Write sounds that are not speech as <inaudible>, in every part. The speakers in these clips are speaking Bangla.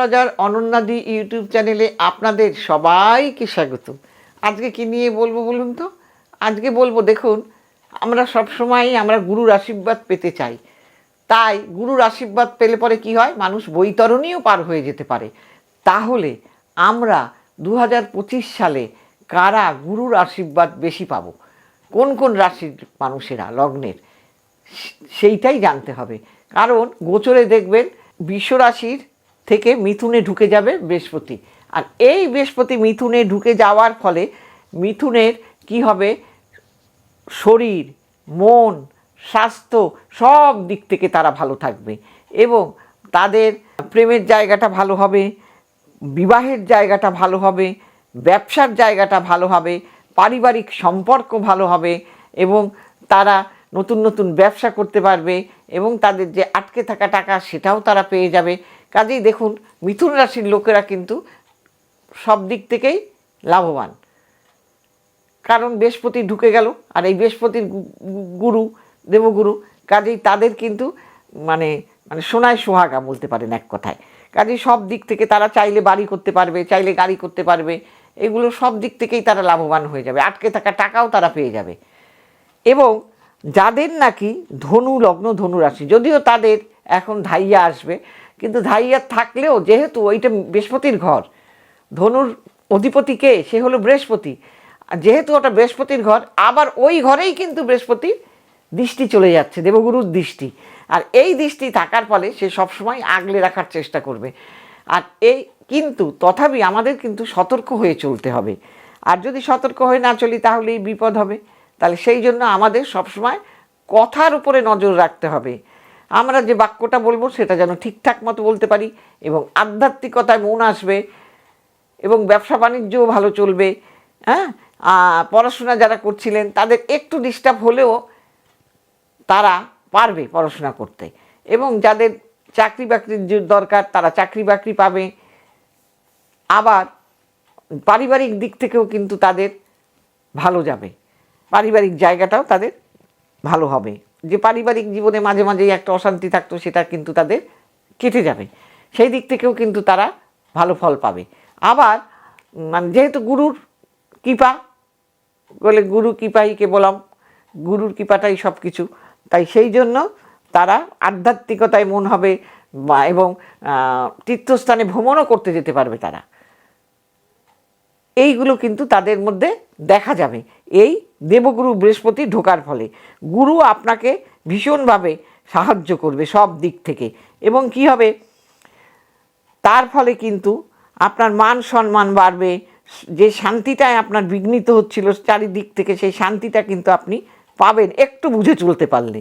রাজার অনন্যাদি ইউটিউব চ্যানেলে আপনাদের সবাইকে স্বাগত। আজকে কি নিয়ে বলব বলুন তো? আজকে বলব, দেখুন, আমরা সবসময় আমরা গুরুর আশীর্বাদ পেতে চাই। তাই গুরুর আশীর্বাদ পেলে পরে কি হয়? মানুষ বৈতরণীও পার হয়ে যেতে পারে। তাহলে আমরা দু হাজার পঁচিশ সালে কারা গুরুর আশীর্বাদ বেশি পাবো? কোন কোন রাশির মানুষেরা লগ্নের? সেইটাই জানতে হবে। কারণ গোচরে দেখবেন, বিশ্বরাশির থেকে মিথুনে ঢুকে যাবে বৃহস্পতি। আর এই বৃহস্পতি মিথুনে ঢুকে যাওয়ার ফলে মিথুনের কি হবে? শরীর, মন, স্বাস্থ্য সব দিক থেকে তারা ভালো থাকবে। এবং তাদের প্রেমের জায়গাটা ভালো হবে, বিবাহের জায়গাটা ভালো হবে, ব্যবসার জায়গাটা ভালো হবে, পারিবারিক সম্পর্ক ভালো হবে এবং তারা নতুন নতুন ব্যবসা করতে পারবে এবং তাদের যে আটকে থাকা টাকা সেটাও তারা পেয়ে যাবে। কাজেই দেখুন, মিথুন রাশির লোকেরা কিন্তু সব দিক থেকেই লাভবান। কারণ বৃহস্পতি ঢুকে গেল, আর এই বৃহস্পতির গুরু, দেবগুরু, কাজেই তাদের কিন্তু মানে মানে সোনায় সোহাগা বলতে পারেন এক কথায়। কাজেই সব দিক থেকে তারা চাইলে বাড়ি করতে পারবে, চাইলে গাড়ি করতে পারবে, এগুলো সব দিক থেকেই তারা লাভবান হয়ে যাবে, আটকে থাকা টাকাও তারা পেয়ে যাবে। এবং যাদের নাকি ধনু, লগ্ন ধনু রাশি, যদিও তাদের এখন ধাইয়া আসবে কিন্তু ধাইয়া থাকলেও যেহেতু ওইটা বৃহস্পতির ঘর, ধনুর অধিপতি কে? সে হলো বৃহস্পতি। যেহেতু ওটা বৃহস্পতির ঘর, আবার ওই ঘরেই কিন্তু বৃহস্পতির দৃষ্টি চলে যাচ্ছে, দেবগুরুর দৃষ্টি। আর এই দৃষ্টি থাকার ফলে সে সবসময় আগলে রাখার চেষ্টা করবে। আর এই কিন্তু তথাপি আমাদের কিন্তু সতর্ক হয়ে চলতে হবে। আর যদি সতর্ক হয়ে না চলি তাহলেই বিপদ হবে। তাহলে সেই জন্য আমাদের সবসময় কথার উপরে নজর রাখতে হবে। আমরা যে বাক্যটা বলব সেটা যেন ঠিকঠাক মতো বলতে পারি এবং আধ্যাত্মিকতায় মন আসবে এবং ব্যবসা বাণিজ্যও ভালো চলবে হ্যাঁ? পড়াশোনা যারা করছিলেন তাদের একটু ডিস্টার্ব হলেও তারা পারবে পড়াশোনা করতে এবং যাদের চাকরি বাকরির দরকার তারা চাকরি বাকরি পাবে। আবার পারিবারিক দিক থেকেও কিন্তু তাদের ভালো যাবে, পারিবারিক জায়গাটাও তাদের ভালো হবে। যে পারিবারিক জীবনে মাঝে মাঝেই একটা অশান্তি থাকতো, সেটা কিন্তু তাদের কেটে যাবে। সেই দিক থেকেও কিন্তু তারা ভালো ফল পাবে। আবার মানে যেহেতু গুরুর কৃপা, বলে গুরু কৃপাই বললাম গুরুর কৃপাটাই সব কিছু তাই সেই জন্য তারা আধ্যাত্মিকতায় মন হবে বা- এবং তীর্থস্থানে ভ্রমণও করতে যেতে পারবে তারা। এইগুলো কিন্তু তাদের মধ্যে দেখা যাবে। এই দেবগুরু বৃহস্পতি ঢোকার ফলে। গুরু আপনাকে ভীষণভাবে সাহায্য করবে সব দিক থেকে। এবং কি হবে? তার ফলে কিন্তু আপনার মান সম্মান বাড়বে, যে শান্তিটায় আপনার বিঘ্নিত হচ্ছিল চারিদিক থেকে, সেই শান্তিটা কিন্তু আপনি পাবেন একটু বুঝে চলতে পারলে।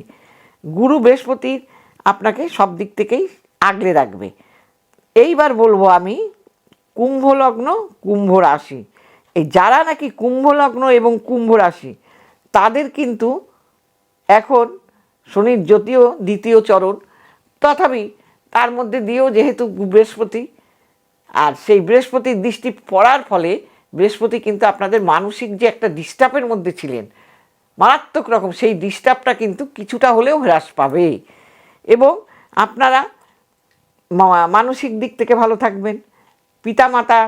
গুরু বৃহস্পতি আপনাকে সব দিক থেকেই আগলে রাখবে। এইবার বলব আমি কুম্ভ লগ্ন কুম্ভ রাশি এই যারা নাকি কুম্ভ লগ্ন এবং কুম্ভ রাশি তাদের কিন্তু এখন শনির জ্যোতিও দ্বিতীয় চরণ, তথাপি তার মধ্যে দিয়েও যেহেতু বৃহস্পতি, আর সেই বৃহস্পতির দৃষ্টি পড়ার ফলে বৃহস্পতি কিন্তু আপনাদের মানসিক যে একটা ডিস্টার্বের মধ্যে ছিলেন, মারাত্মক রকম সেই ডিস্টার্বটা কিন্তু কিছুটা হলেও হ্রাস পাবে। এবং আপনারা মানসিক দিক থেকে ভালো থাকবেন, পিতামাতা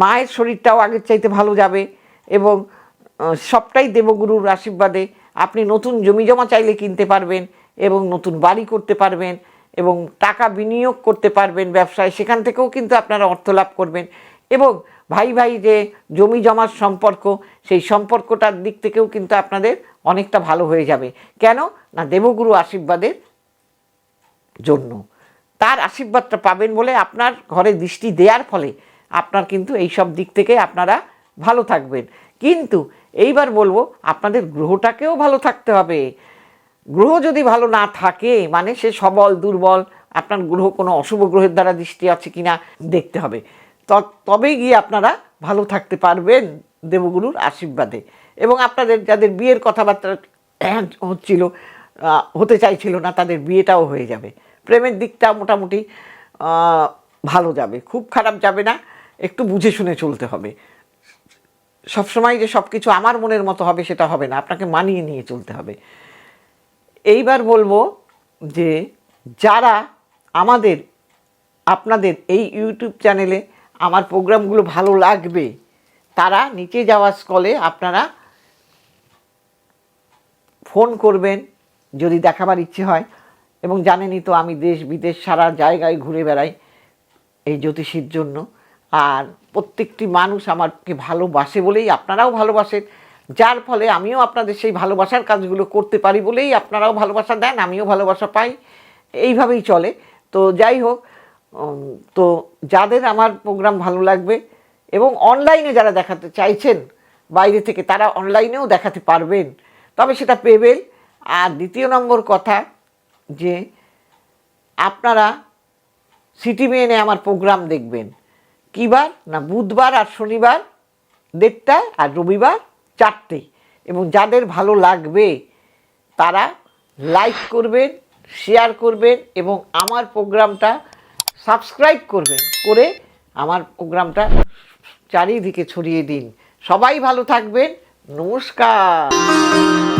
মায়ের শরীরটাও আগের চাইতে ভালো যাবে এবং সবটাই দেবগুরুর আশীর্বাদে আপনি নতুন জমি জমা চাইলে কিনতে পারবেন এবং নতুন বাড়ি করতে পারবেন এবং টাকা বিনিয়োগ করতে পারবেন ব্যবসায়। সেখান থেকেও কিন্তু আপনারা অর্থ লাভ করবেন। এবং ভাই ভাই যে জমি জমার সম্পর্ক, সেই সম্পর্কটার দিক থেকেও কিন্তু আপনাদের অনেকটা ভালো হয়ে যাবে। কেন? না, দেবগুরু আশীর্বাদের জন্য। তার আশীর্বাদটা পাবেন বলে আপনার ঘরে দৃষ্টি দেওয়ার ফলে আপনার কিন্তু এই সব দিক থেকে আপনারা ভালো থাকবেন। কিন্তু এইবার বলব, আপনাদের গ্রহটাকেও ভালো থাকতে হবে। গ্রহ যদি ভালো না থাকে মানে সে সবল, দুর্বল, আপনার গ্রহ কোনো অশুভ গ্রহের দ্বারা দৃষ্টি আছে কি না দেখতে হবে। তবেই গিয়ে আপনারা ভালো থাকতে পারবেন দেবগুরুর আশীর্বাদে। এবং আপনাদের যাদের বিয়ের কথাবার্তা <clears throat> হচ্ছিল হতে চাইছিল না, তাদের বিয়েটাও হয়ে যাবে। প্রেমের দিকটা মোটামুটি ভালো যাবে। খুব খারাপ যাবে না। একটু বুঝে শুনে চলতে হবে। সবসময় যে সব কিছু আমার মনের মতো হবে, সেটা হবে না। আপনাকে মানিয়ে নিয়ে চলতে হবে। এইবার বলব যে যারা আমাদের, আপনাদের এই ইউটিউব চ্যানেলে আমার প্রোগ্রামগুলো ভালো লাগবে, তারা নিচে যাওয়া স্কলে আপনারা ফোন করবেন যদি দেখাবার ইচ্ছে হয়। এবং জানেনই তো আমি দেশ বিদেশ সারা জায়গায় ঘুরে বেড়াই এই জ্যোতিষীর জন্য। আর প্রত্যেকটি মানুষ আমাকে ভালোবাসে বলেই আপনারাও ভালোবাসেন। যার ফলে আমিও আপনাদের সেই ভালোবাসার কাজগুলো করতে পারি বলেই আপনারাও ভালোবাসা দেন, আমিও ভালোবাসা পাই। এইভাবেই চলে। তো যাই হোক তো যাদের আমার প্রোগ্রাম ভালো লাগবে এবং অনলাইনে যারা দেখাতে চাইছেন, বাইরে থেকে তারা অনলাইনেও দেখাতে পারবেন। তবে সেটা পেবেল। আর দ্বিতীয় নম্বর কথা যে আপনারা সিটি মেনে আমার প্রোগ্রাম দেখবেন। কিবার না বুধবার আর শনিবার, দেড়টায় আর রবিবার চারটে। এবং যাদের ভালো লাগবে, তারা লাইক করবেন, শেয়ার করবেন এবং আমার প্রোগ্রামটা সাবস্ক্রাইব করবেন করে আমার প্রোগ্রামটা চারিদিকে ছড়িয়ে দিন। সবাই ভালো থাকবেন। নমস্কার।